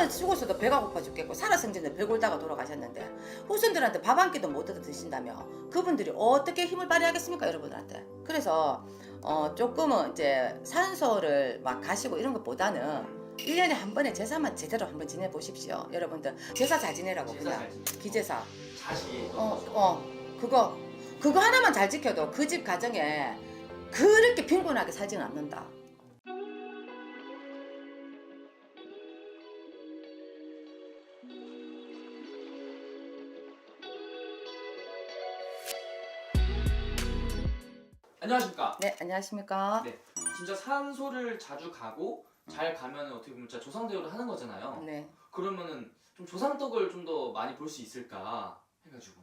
나는 죽었어도 배가 고파 죽겠고 살아생전에 배 골다가 돌아가셨는데 후손들한테 밥 한 끼도 못 얻어 드신다며 그분들이 어떻게 힘을 발휘하겠습니까 여러분들한테 그래서 어 조금은 이제 산소를 막 가시고 이런 것보다는 1년에 한 번에 제사만 제대로 한번 지내보십시오 여러분들 제사 잘 지내라고 제사 그냥 잘 지내고. 기제사 어, 어, 그거, 그거 하나만 잘 지켜도 그 집 가정에 그렇게 빈곤하게 살지는 않는다. 안녕하십니까. 네, 안녕하십니까? 네. 진짜 산소를 자주 가고 잘 가면은 어떻게 보면 진짜 조상대우를 하는 거잖아요. 네. 그러면은 좀 조상덕을 좀 더 많이 볼 수 있을까 해가지고.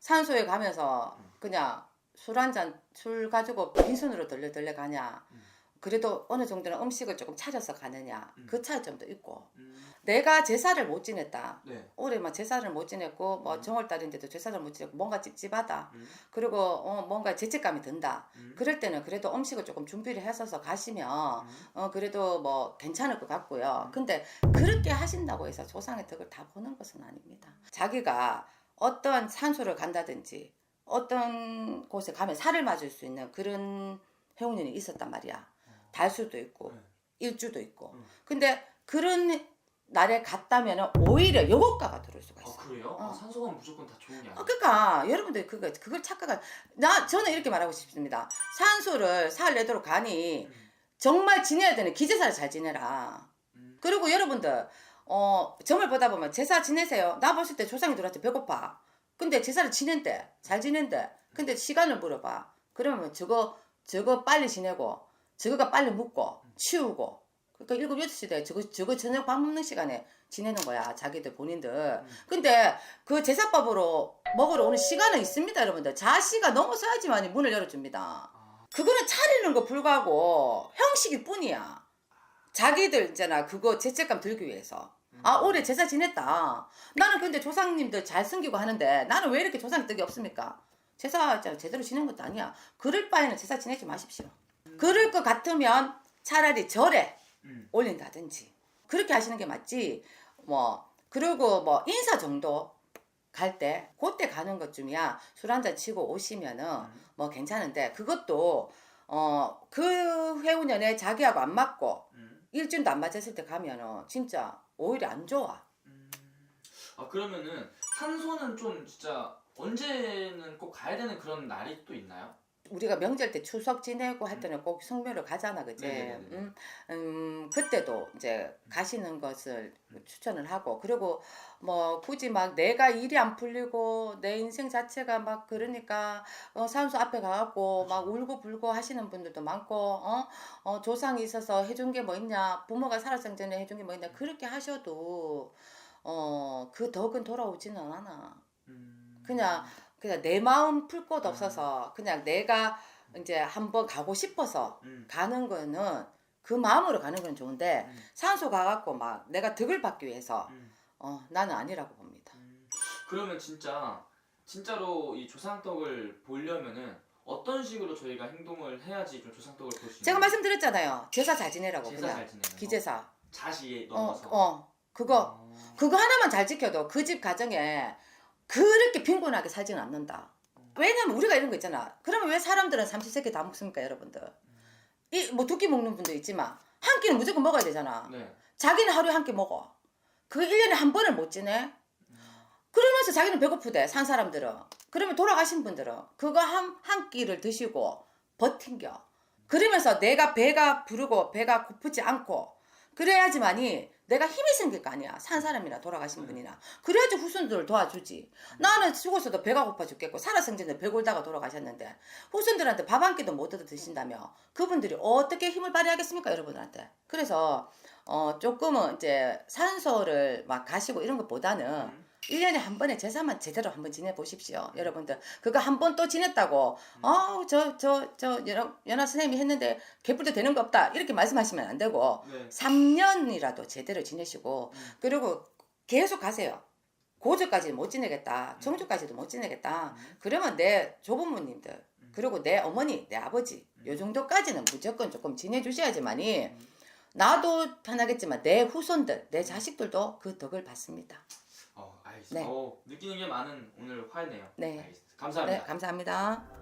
산소에 가면서 음. 그냥 술 한 잔, 술 가지고 빈손으로 덜레덜레 가냐. 음. 그래도 어느 정도는 음식을 조금 차려서 가느냐. 음. 그 차이점도 있고. 음, 내가 제사를 못 지냈다. 네. 올해 막 제사를 못 지냈고, 뭐 음. 정월달인데도 제사를 못 지냈고, 뭔가 찝찝하다. 음, 그리고 어, 뭔가 죄책감이 든다. 음, 그럴 때는 그래도 음식을 조금 준비를 했어서 가시면 음, 어 그래도 뭐 괜찮을 것 같고요. 음. 근데 그렇게 하신다고 해서 조상의 덕을 다 보는 것은 아닙니다. 자기가 어떤 산소를 간다든지 어떤 곳에 가면 살을 맞을 수 있는 그런 해운년이 있었단 말이야. 달수도 있고 네. 일주도 있고. 음. 근데 그런 날에 갔다면 오히려 요것가가 들어올 수가 아 있어. 그래요? 어. 아, 산소가 무조건 다 좋은 게 아니에요. 어, 그러니까 여러분들 그거 그걸 착각할 나 저는 이렇게 말하고 싶습니다. 산소를 살 내도록 가니 음, 정말 지내야 되는 기제사를 잘 지내라. 음, 그리고 여러분들 어 점을 보다 보면 제사 지내세요. 나 봤을 때 조상이 들어왔을 때 배고파. 근데 제사를 지낸대 잘 지낸대. 근데 시간을 물어봐. 그러면 저거 저거 빨리 지내고 저거가 빨리 묵고 치우고. 그러니까 일곱 여덟 시대 저거 저거 저녁 밥 먹는 시간에 지내는 거야 자기들 본인들. 근데 그 제사밥으로 먹으러 오는 시간은 있습니다 여러분들. 자시가 넘어서야지만 문을 열어줍니다. 아, 그거는 차리는 거 불구하고 형식일 뿐이야. 자기들 있잖아 그거 죄책감 들기 위해서. 음. 아 올해 제사 지냈다. 나는 근데 조상님들 잘 숨기고 하는데 나는 왜 이렇게 조상 덕이 없습니까? 제사 제대로 지낸 것도 아니야. 그럴 바에는 제사 지내지 마십시오. 그럴 것 같으면 차라리 절에 음, 올린다든지 그렇게 하시는 게 맞지. 뭐 그리고 뭐 인사 정도 갈 때 그때 가는 것쯤이야 술 한잔 치고 오시면은 음. 뭐 괜찮은데 그것도 어 그 회우년에 자기하고 안 맞고 음, 일주일도 안 맞았을 때 가면은 진짜 오히려 안 좋아. 음. 아 그러면은 산소는 좀 진짜 언제는 꼭 가야 되는 그런 날이 또 있나요? 우리가 명절 때 추석 지내고 할 때는 꼭 성묘를 가잖아, 그제? 음, 음, 그때도 이제 가시는 것을 추천을 하고, 그리고 뭐 굳이 막 내가 일이 안 풀리고 내 인생 자체가 막 그러니까 어, 산소 앞에 가갖고 막 울고 불고 하시는 분들도 많고, 어, 어, 조상이 있어서 해준 게 뭐 있냐, 부모가 살아생 전에 해준 게 뭐 있냐, 그렇게 하셔도 어, 그 덕은 돌아오지는 않아. 음, 그냥 그냥 내 마음 풀 곳 없어서 그냥 내가 이제 한번 가고 싶어서 음, 가는 거는 그 마음으로 가는 건 좋은데 음, 산소 가갖고 막 내가 덕을 받기 위해서 음. 어 나는 아니라고 봅니다. 음, 그러면 진짜 진짜로 이 조상덕을 보려면은 어떤 식으로 저희가 행동을 해야지 좀 조상덕을 볼 수 있는 제가 말씀드렸잖아요. 제사 잘 지내라고 제사 그냥 잘 지내는 거. 기제사. 자시에 어 넘어서 어 그거 어, 그거 하나만 잘 지켜도 그 집 가정에 그렇게 빈곤하게 살지는 않는다. 왜냐면 우리가 이런 거 있잖아. 그러면 왜 사람들은 삼시 세끼 다 먹습니까, 여러분들? 이 뭐 두 끼 먹는 분도 있지만 한 끼는 무조건 먹어야 되잖아. 네. 자기는 하루에 한 끼 먹어. 그게 1년에 한 번을 못 지내? 그러면서 자기는 배고프대, 산 사람들은. 그러면 돌아가신 분들은 그거 한, 한 끼를 드시고 버틴겨. 그러면서 내가 배가 부르고 배가 고프지 않고 그래야지만이 내가 힘이 생길 거 아니야. 산 사람이나 돌아가신 분이나. 그래야지 후손들을 도와주지. 나는 죽었어도 배가 고파 죽겠고 살아 생전에 배 골다가 돌아가셨는데 후손들한테 밥 한 끼도 못 얻어 드신다며 그분들이 어떻게 힘을 발휘하겠습니까 여러분한테. 그래서 어 조금은 이제 산소를 막 가시고 이런 것보다는 음. 1년에 한 번에 제사만 제대로 한번 지내보십시오. 여러분들. 그거 한 번 또 지냈다고, 어, 저, 저, 저, 연하, 연하 선생님이 했는데, 개뿔도 되는 거 없다. 이렇게 말씀하시면 안 되고, 네. 3년이라도 제대로 지내시고, 음. 그리고 계속 가세요. 고조까지 못 지내겠다. 청주까지도 못 지내겠다. 음. 그러면 내 조부모님들, 음. 그리고 내 어머니, 내 아버지, 음. 요 정도까지는 무조건 조금 지내주셔야지만이, 음. 나도 편하겠지만 내 후손들, 내 자식들도 그 덕을 받습니다. 어, 알겠습니다. 네. 어, 느끼는 게 많은 오늘 화해네요. 네. 알겠습니다. 감사합니다. 네, 감사합니다.